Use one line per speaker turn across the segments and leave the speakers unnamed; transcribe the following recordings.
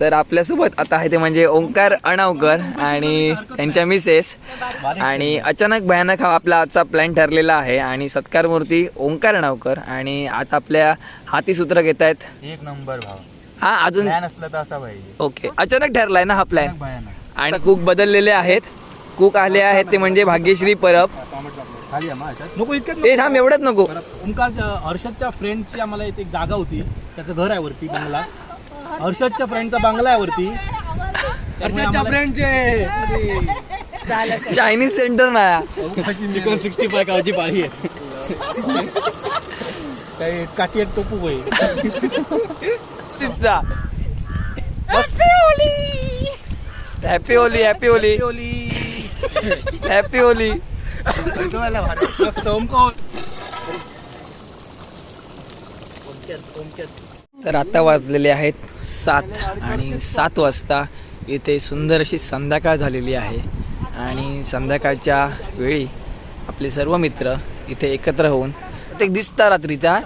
तर आपल्यासोबत आता आहे ते म्हणजे ओंकार अणावकर आणि त्यांच्या मिसेस. आणि अचानक भयानक हा आपला आजचा प्लॅन ठरलेला आहे आणि सत्कार मूर्ती ओंकार अणावकर आणि आता आपल्या हाती सूत्र घेत आहेत.
एक नंबर भाव
हा अजून?
प्लॅन असला तर असा पाहिजे
ओके अचानक ठरलाय ना हा प्लॅन
भयानक.
आणि कुक बदललेले आहेत. कुक आले आहेत ते म्हणजे भाग्यश्री परब.
खाली आहे माझ्यात
नको इतक्यात
ते थांब एवढंच नको.
ओंकार हर्षदच्या फ्रेंडची आम्हाला इथे एक जागा होती. त्याचं घर आहे वरती बंगला. हर्षदच्या फ्रेंडचा बंगला आहे वरती. हर्षदच्या फ्रेंडचे
चायनीज सेंटर ना
चिकन सिक्स्टी फाय गावची पाळी आहे. काही काठी एक Topu
pizza. Happy Holi happy Holi happy Holi
मस्त ओमको
तर आता वाजलेले आहेत सात आणि सात वाजता इथे सुंदर अशी संध्याकाळ झालेली आहे. आणि संध्याकाळच्या वेळी आपले सर्व मित्र इथे एकत्र होऊन ते दिसता रात्रीचा.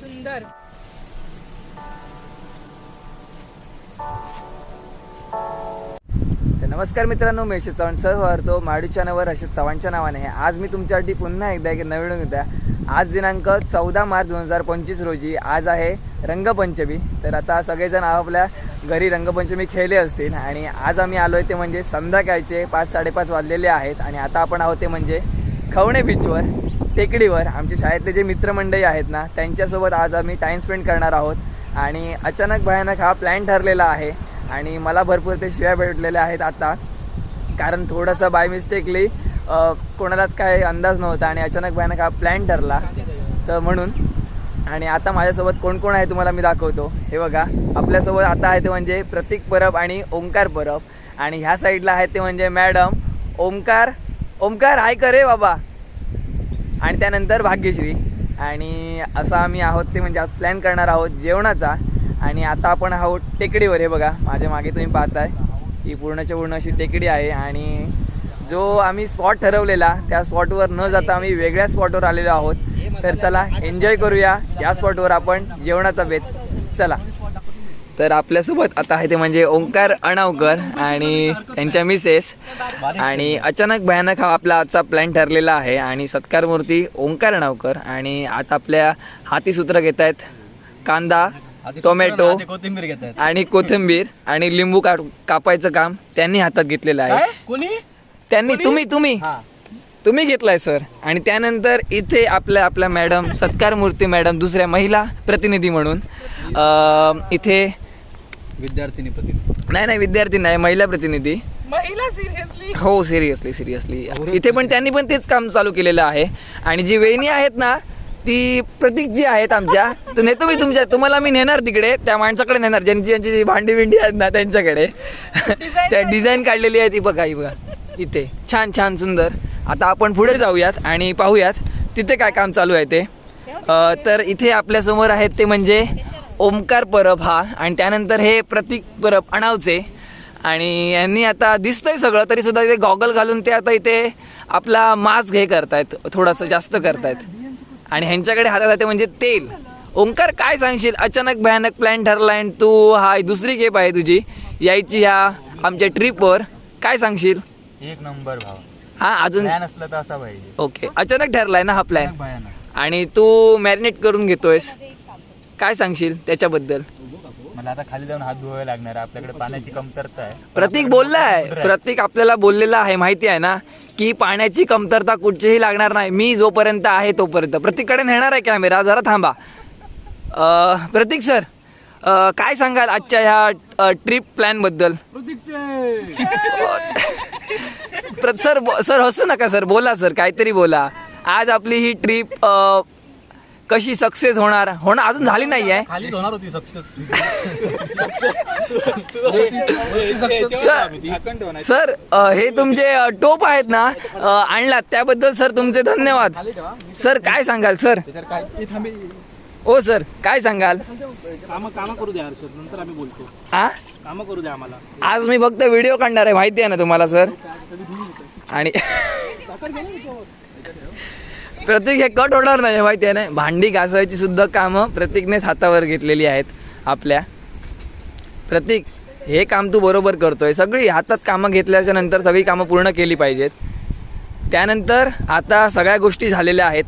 सुंदर.
तर नमस्कार मित्रांनो मी यशत चव्हाण सह वारतो. माडू चॅनलवर हर्षद चव्हाणच्या नावाने आहे. आज मी तुमच्यासाठी पुन्हा एकदा एक नवीन होत्या आज दिनांक चौदा मार्च दोन हजार पंचवीस रोजी. आज आहे रंगपंचमी. तर आता सगळेजण आपापल्या घरी रंगपंचमी खेळले असतील आणि आज आम्ही आलो आहे ते म्हणजे संध्याकाळचे पाच साडेपाच वाजलेले आहेत आणि आता आपण आहोत ते म्हणजे खवणे बीचवर टेकडीवर. आमच्या शाळेतले जे मित्रमंडळी आहेत ना त्यांच्यासोबत आज आम्ही टाईम स्पेंड करणार आहोत. आणि अचानक भयानक हा प्लॅन ठरलेला आहे आणि मला भरपूर ते शिव्या भेटलेल्या आहेत आता. कारण थोडंसं बाय मिस्टेकली कोणालाच काय अंदाज नव्हता आणि अचानक भयानक हा प्लॅन ठरला तर म्हणून. आणि आता माझ्यासोबत कोण कोण आहे तुम्हाला मी दाखवतो. हे बघा आपल्यासोबत आता आहे ते म्हणजे प्रतीक परब आणि ओंकार परब. आणि ह्या साईडला आहे ते म्हणजे मॅडम ओंकार ओंकार हाय करे बाबा. आणि त्यानंतर भाग्यश्री. आणि असं आम्ही आहोत ते म्हणजे आज प्लॅन करणार आहोत जेवणाचा. आणि आता आपण आहोत टेकडीवर. हे बघा माझ्या मागे तुम्ही पाहताय. ही पूर्णच्या पूर्ण अशी टेकडी आहे आणि जो आम्ही स्पॉट ठरवलेला त्या स्पॉटवर न जाता आम्ही वेगळ्या स्पॉटवर आलेलो आहोत. तर चला एन्जॉय करूया. या स्पॉटवर आपण जेवणाचा बेत. चला. तर आपल्यासोबत आता आहे ते म्हणजे ओंकार अणावकर आणि त्यांच्या मिसेस आणि अचानक भयानक हा आपला आजचा प्लॅन ठरलेला आहे आणि सत्कार मूर्ती ओंकार अणावकर आणि आता आपल्या हाती सूत्र घेत आहेत कांदा टोमॅटो
कोथिंबीर घेत आहेत.
आणि कोथिंबीर आणि लिंबू का कापायचं काम त्यांनी हातात घेतलेलं आहे.
कोणी?
त्यांनी तुम्ही तुम्ही. तुम्ही घेतलाय सर. आणि त्यानंतर इथे आपल्या आपल्या मॅडम सत्कार मूर्ती मॅडम दुसऱ्या महिला प्रतिनिधी म्हणून अं, इथे
विद्यार्थिनी पती
नाही नाही विद्यार्थी नाही महिला प्रतिनिधी.
महिला सिरियसली
हो सिरियसली सिरियसली इथे पण त्यांनी पण तेच काम चालू केलेलं आहे. आणि जी वेणी आहेत ना ती प्रतीक जी आहेत आमच्या तर नेतो मी तुमच्या तुम्हाला मी नेणार तिकडे त्या माणसाकडे नेणार. ज्यांची ज्यांची जी भांडी बिंडी आहेत ना त्यांच्याकडे. त्या डिझाईन काढलेली आहे ती बघा ही बघा. इथे. छान छान सुंदर. आता आपण पुढे जाऊयात आणि पाहूयात तिथे काय काम चालू आहे ते. तर इथे आपल्यासमोर आहेत ते म्हणजे ओमकार परब हा आणि त्यानंतर हे प्रतीक परब अणावचे. आणि यांनी आता दिसतंय सगळं तरी सुद्धा इथे गॉगल घालून ते आता इथे आपला मास्क हे करतायत थोडंसं जास्त करतायत. आणि ह्यांच्याकडे हातात आहे ते म्हणजे तेल. ओंकार काय सांगशील? अचानक भयानक प्लॅन ठरला आणि तू हा दुसरी गेप आहे तुझी. यायची ह्या आमच्या ट्रिपवर काय सांगशील?
एक नंबर भाव.
हा अजून
प्लॅन असला तर असा पाहिजे.
ओके अचानक ठरलाय ना हा प्लॅन
भयानक.
आणि तू मॅरिनेट करून घेतोयस. काय सांगशील त्याच्याबद्दल?
मला आता खाली जाऊन हात धुवावे लागणार. आहे. आपल्याकडे पाण्याची कमतरता आहे.
प्रतीक बोललाय. प्रतीक आपल्याला बोललेला आहे माहिती आहे ना? की पाण्याची कमतरता कुठचीही लागणार नाही. मी जोपर्यंत आहे तोपर्यंत. प्रतीककडे नेणार आहे कॅमेरा जरा थांबा. अं, प्रतीक सर काय सांगाल आजच्या ह्या ट्रिप प्लॅनबद्दल प्र- सर सर हसू नका सर. बोला सर. काहीतरी बोला. आज आपली ही ट्रिप कशी सक्सेस होणार? होणार अजून झाली नाही आहे.
होणार होती
सर सर अ, हे तुमचे अ, टोप आहेत ना अ, आणलात. त्याबद्दल सर तुमचे धन्यवाद. सर काय सांगाल सर? ओ सर काय सांगाल?
काम काम करू द्या हर्षद. नंतर आम्ही बोलतो.
आ?
काम करू द्या आम्हाला.
आज मी फक्त व्हिडिओ काढणार आहे माहिती आहे ना तुम्हाला सर? आणि प्रतीक हे कट होणार नाही माहिती आहे ना? भांडी घासायची सुद्धा कामं प्रतीकने हातावर घेतलेली आहेत आपल्या. प्रतीक हे काम तू बरोबर करतोय. सगळी हातात कामं घेतल्याच्या नंतर सगळी कामं पूर्ण केली पाहिजेत. त्यानंतर आता सगळ्या गोष्टी झालेल्या आहेत.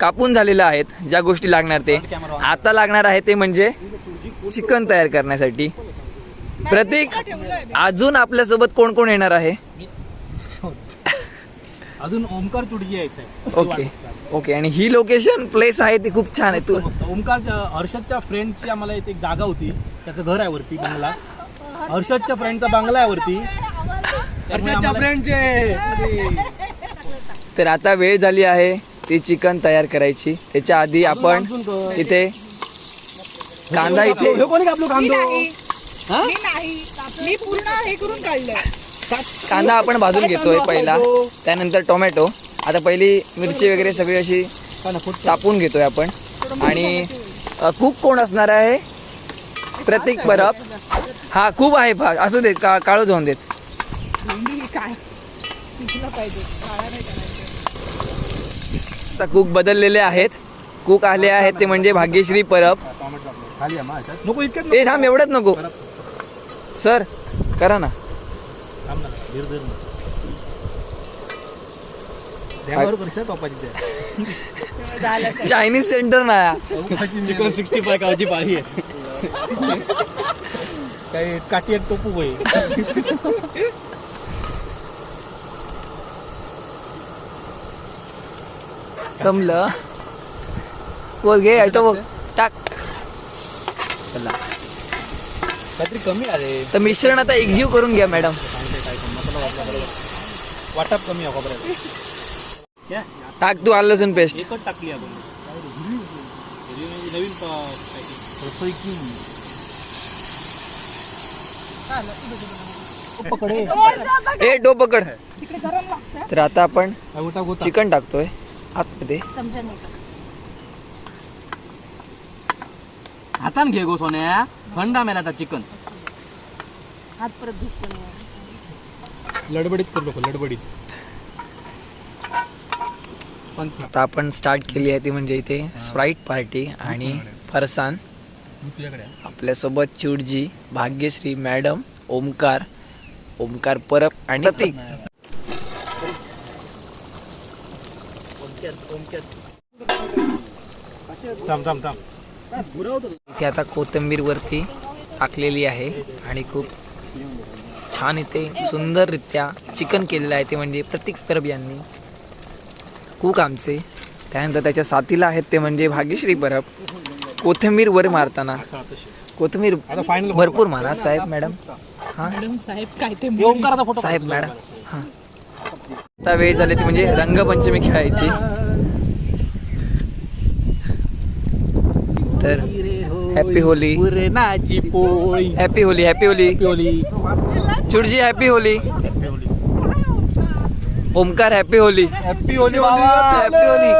कापून झालेल्या आहेत ज्या गोष्टी लागणार ते. आता लागणार आहे ते म्हणजे चिकन तयार करण्यासाठी. प्रतीक अजून आपल्यासोबत कोण कोण येणार आहे?
अजून ओमकार चुडगी यायचं आहे
ओके ओके. आणि ही लोकेशन प्लेस आहे ती खूप छान आहे. तू
ओमकार हर्षदच्या फ्रेंडची आम्हाला इथे एक जागा होती. त्याचं घर आहे वरती बंगला. हर्षदच्या फ्रेंडचा बंगला आहे वरती. हर्षदच्या फ्रेंडचे
तर आता वेळ झाली आहे ती चिकन तयार करायची. त्याच्या आधी आपण इथे कांदा इथे
कोणी कापलो
मी
कांदो
नाही मी नाही. मी पूर्ण हे करून काढलंय.
कांदा आपण भाजून घेतोय पहिला. त्यानंतर टोमॅटो. आता पहिली मिरची वगैरे सगळी अशी कापून घेतोय आपण. आणि कुक कोण असणार आहे? प्रतीक परब. हा खूप आहे फा असू देत का काळू जाऊन देत.
भेंडी काय? शिकलं पाहिजे. काळा नाही करायचं.
आता कुक बदललेले आहेत. कुक आले आहेत ते म्हणजे भाग्यश्री परब.
नको इतक्यात
ए थांब एवढंच नको. सर करा ना.
थांब ना, धीर धीर ना. ड्यामावर करशील टोपाची ते.
झालं सर
चायनीज सेंटर ना
चिकन सिक्स्टी फाय गावची पाळी आहे. काही काठी एक टोपू होई
जमलं बोल घे बघ. टाक. चला.
काहीतरी कमी आले
तर मिश्रण आता एक्झिव्ह करून घ्या मॅडम
सांगते काय पण मसाला वाटला बरोबर वाटप कमी आहे
टाक तू आलं लसूण पेस्ट
एकच टाकली आपण. नवीन. पकडे
ए. डो पकड. तर आता आपण
हा,
चिकन टाकतोय आतमध्ये
समजा नाही का
हातान घे गो सोन्या थंड मेला आता चिकन
हात परत
लडबडीत कर नको लडबडीत. पण
आता आपण स्टार्ट केली आहे ती म्हणजे इथे स्प्राईट पार्टी आणि फरसान.
तुझ्याकडे आहे.
आपल्यासोबत चिडजी भाग्यश्री मॅडम ओमकार ओमकार परब आणि प्रतीक.
थांब थांब थांब.
इथे आता कोथिंबीर वरती टाकलेली आहे आणि खूप छान इथे सुंदररित्या चिकन केलेलं आहे ते म्हणजे प्रतीक परब यांनी. कूक आमचे. त्यानंतर त्याच्या साथीला आहेत ते म्हणजे भाग्यश्री परब. कोथिंबीर वर मारताना. कोथिंबीर भरपूर मारा साहेब मॅडम. हां?
मॅडम साहेब काय ते
ओमकाराचा फोटो
साहेब मॅडम. हां. आता वेळ झाली ती म्हणजे रंगपंचमी खेळायची. तर happy Holi. Happy Holi happy Holi. चुडजी happy Holi. Omkar happy Holi.
Happy Holi बाबा.
Happy Holi.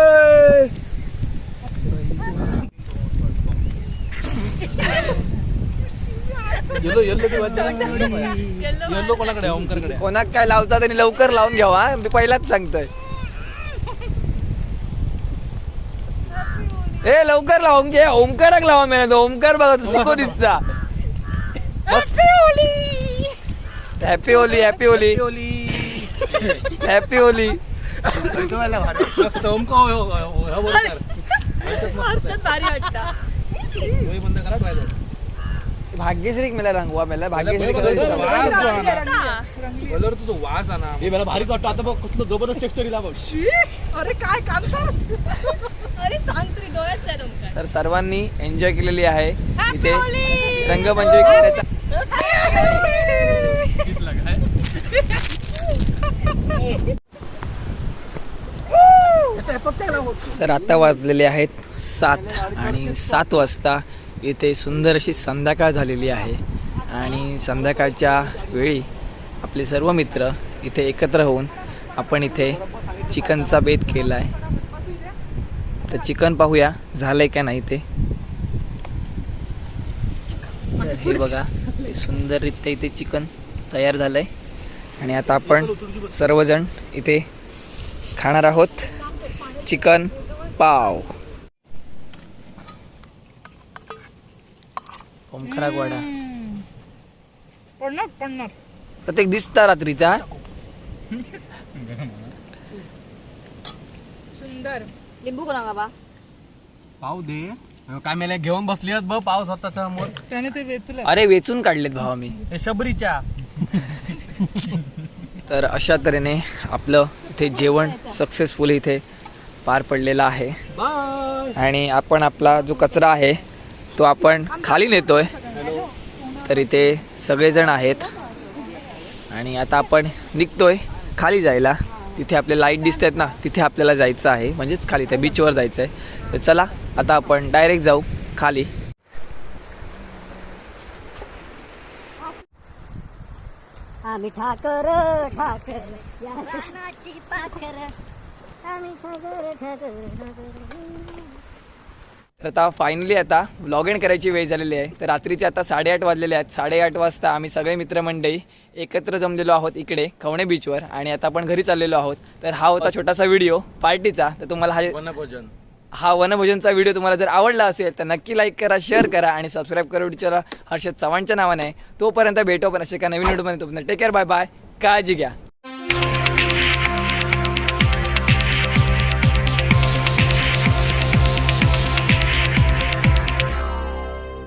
Yellow yellow yellow कोणाकडे आहे? ओमकारकडे आहे.
कोणाक काय लावता त्यांनी लवकर लावून घ्यावा. मी पहिलाच सांगतोय. ए लवकर लावून घे ओमकाराक लावा मिळत ओमकार बघा सुको दिसता. Happy Holi happy Holi happy Holi
मस्त ओमका हो, हो, हो. डोळे बंद करा पाहिजे
भाग्यश्री मला रंगवा मला भाग्यश्री कलर
तुझा वास आणा
हे मला भारीच वाटतं. आता बघ कसलं जबरदस्त टेक्स्चर बघ.
अरे काय कांदा अरे सांग तरी डोळ्यात जाय ओमकार.
तर सर्वांनी एन्जॉय केलेली आहे इथे! रंगपंचमी खेळण्याचा तर आता वाजलेले आहेत सात आणि सात वाजता इथे सुंदर अशी संध्याकाळ झालेली आहे आणि संध्याकाळच्या वेळी आपले सर्व मित्र इथे एकत्र होऊन आपण इथे चिकनचा बेत केला आहे तर चिकन पाहूया. झालंय का नाही ते? तर हे बघा सुंदररित्या इथे चिकन तयार झालंय. आणि आता आपण सर्वजण इथे खाणार आहोत चिकन पाव. ओमखरा गोडा. प्रत्येक दिसता रात्रीचा.
सुंदर. लिंबू कोणा बा
पाव दे. काय मेले घेऊन बसली आहेत ब पाव स्वतः समोर.
त्याने ते वेचलं.
अरे वेचून काढलेत भावा मी.
हे शबरीच्या.
तर अशा तऱ्हेने आपलं इथे जेवण सक्सेसफुल इथे पार पडलेलं आहे.
बाय
आणि आपण आपला जो कचरा आहे तो आपण खाली नेतोय. तर इथे सगळेजण आहेत. आणि आता आपण निघतोय खाली जायला. तिथे आपले लाइट दिसत आहेत ना तिथे आपल्याला जायचं आहे. म्हणजेच खाली त्या बीचवर जायचं आहे तर चला आता आपण डायरेक्ट जाऊ खाली.
आम्ही ठाकर ठाकर या रानाची पाखर आम्ही ठाकर ठाकर ठाकर.
तर आता फायनली आता लॉग इन करायची वेळ झालेली आहे. तर रात्रीचे आता साडेआठ वाजलेले आहेत. साडेआठ वाजता आम्ही सगळे मित्रमंडळी एकत्र जमलेलो आहोत इकडे खवणे बीचवर आणि आता आपण घरी चाललेलो आहोत. तर हा होता छोटासा व्हिडिओ पार्टीचा तर तुम्हाला हा
वनभोजन.
हा वनभोजनचा व्हिडिओ तुम्हाला जर आवडला असेल तर नक्की लाईक करा शेअर करा आणि सबस्क्राईब करा विचारा हर्षद चव्हाणच्या नावाने. तोपर्यंत भेटू आपण असे का नवीन व्हिडिओमध्ये तोपर्यंत टेक केअर बाय बाय काळजी घ्या.